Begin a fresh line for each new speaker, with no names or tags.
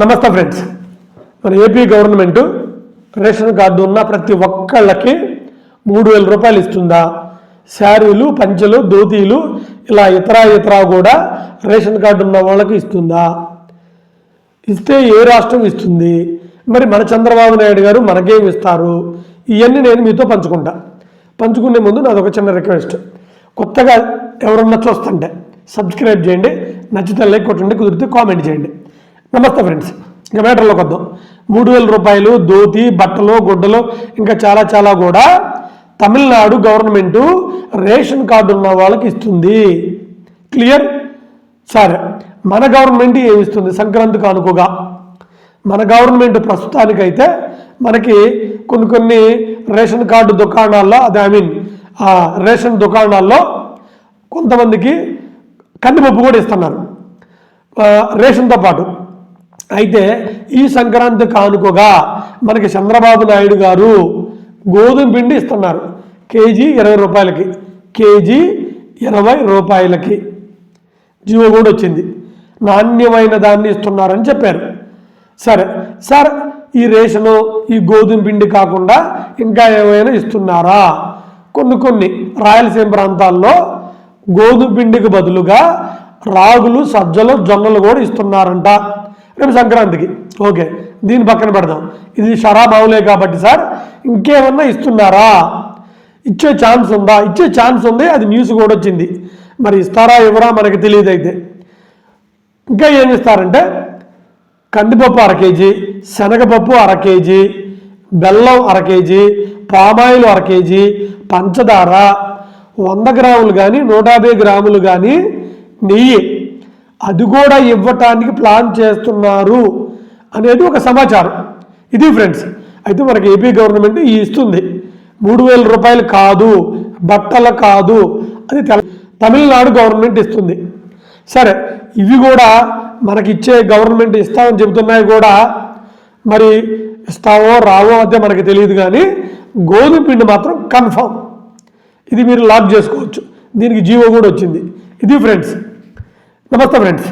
నమస్తే ఫ్రెండ్స్. మన AP government ration card ఉన్న ప్రతి ఒక్కళ్ళకి మూడు వేల రూపాయలు ఇస్తుందా? శారీలు పంచెలు ధోతీలు ఇలా ఇతర ఇతర కూడా రేషన్ కార్డు ఉన్న వాళ్ళకి ఇస్తుందా? ఇస్తే ఏ రాష్ట్రం ఇస్తుంది? మరి మన చంద్రబాబు నాయుడు గారు మనకేం ఇస్తారు? ఇవన్నీ నేను మీతో పంచుకుంటా. పంచుకునే ముందు నాది ఒక చిన్న రిక్వెస్ట్. కొత్తగా ఎవరన్నా చూస్తుంటే సబ్స్క్రైబ్ చేయండి నచ్చితే లైక్ కొట్టండి కుదిరితే కామెంట్ చేయండి. నమస్తే ఫ్రెండ్స్. ఇంకా మ్యాటర్లోకి వద్దాం. మూడు వేల రూపాయలు ధోతి బట్టలు గుడ్డలు ఇంకా చాలా చాలా కూడా తమిళనాడు గవర్నమెంటు రేషన్ కార్డు ఉన్న వాళ్ళకి ఇస్తుంది. క్లియర్? సరే. మన గవర్నమెంట్ ఏమి ఇస్తుంది? సంక్రాంతి కానుకగా. మన గవర్నమెంట్ ప్రస్తుతానికైతే మనకి కొన్ని కొన్ని రేషన్ కార్డు దుకాణాల్లో అదే ఐ మీన్ రేషన్ దుకాణాల్లో కొంతమందికి కందిపప్పు కూడా ఇస్తున్నారు. రేషన్తో పాటు అయితే ఈ సంక్రాంతి కానుకగా మనకి చంద్రబాబు నాయుడు గారు గోధుమ పిండి ఇస్తున్నారు. కేజీ ఇరవై రూపాయలకి కేజీ ఇరవై రూపాయలకి. జీవో కూడా వచ్చింది. నాణ్యమైన దాన్ని ఇస్తున్నారని చెప్పారు. సరే సార్ ఈ రేషను ఈ గోధుమ పిండి కాకుండా ఇంకా ఏమైనా ఇస్తున్నారా? కొన్ని కొన్ని రాయలసీమ ప్రాంతాల్లో గోధుమ పిండికి బదులుగా రాగులు సజ్జలు జొన్నలు కూడా ఇస్తున్నారంట. రేపు సంక్రాంతికి. ఓకే దీని పక్కన పెడదాం. ఇది షరాబావులే కాబట్టి సార్ ఇంకేమన్నా ఇస్తున్నారా? ఇచ్చే ఛాన్స్ ఉందా? ఇచ్చే ఛాన్స్ ఉంది అది న్యూస్ కూడా వచ్చింది. మరి ఇస్తారా ఇవ్వరా మనకి తెలియదు అయితే. ఇంకా ఏం ఇస్తారంటే కందిపప్పు అర కేజీ శనగపప్పు అర కేజీ బెల్లం అర కేజీ పామాయిల్ అర కేజీ పంచదార వంద గ్రాములు కానీ నూట యాభై గ్రాములు కానీ నెయ్యి. అది కూడా ఇవ్వటానికి ప్లాన్ చేస్తున్నారు అనేది ఒక సమాచారం. ఇది ఫ్రెండ్స్ అయితే మనకి ఏపీ గవర్నమెంట్ ఇస్తుంది. మూడు వేల రూపాయలు కాదు బట్టలు కాదు అది తమిళనాడు గవర్నమెంట్ ఇస్తుంది. సరే ఇవి కూడా మనకి ఇచ్చే గవర్నమెంట్ ఇస్తామని చెబుతున్నాయి కూడా. మరి ఇస్తావో రావో అయితే మనకి తెలియదు కానీ గోధుమ పిండి మాత్రం కన్ఫామ్. ఇది మీరు లాక్ చేసుకోవచ్చు. దీనికి జీవో కూడా వచ్చింది. ఇది ఫ్రెండ్స్ నమస్తే ఫ్రెండ్స్.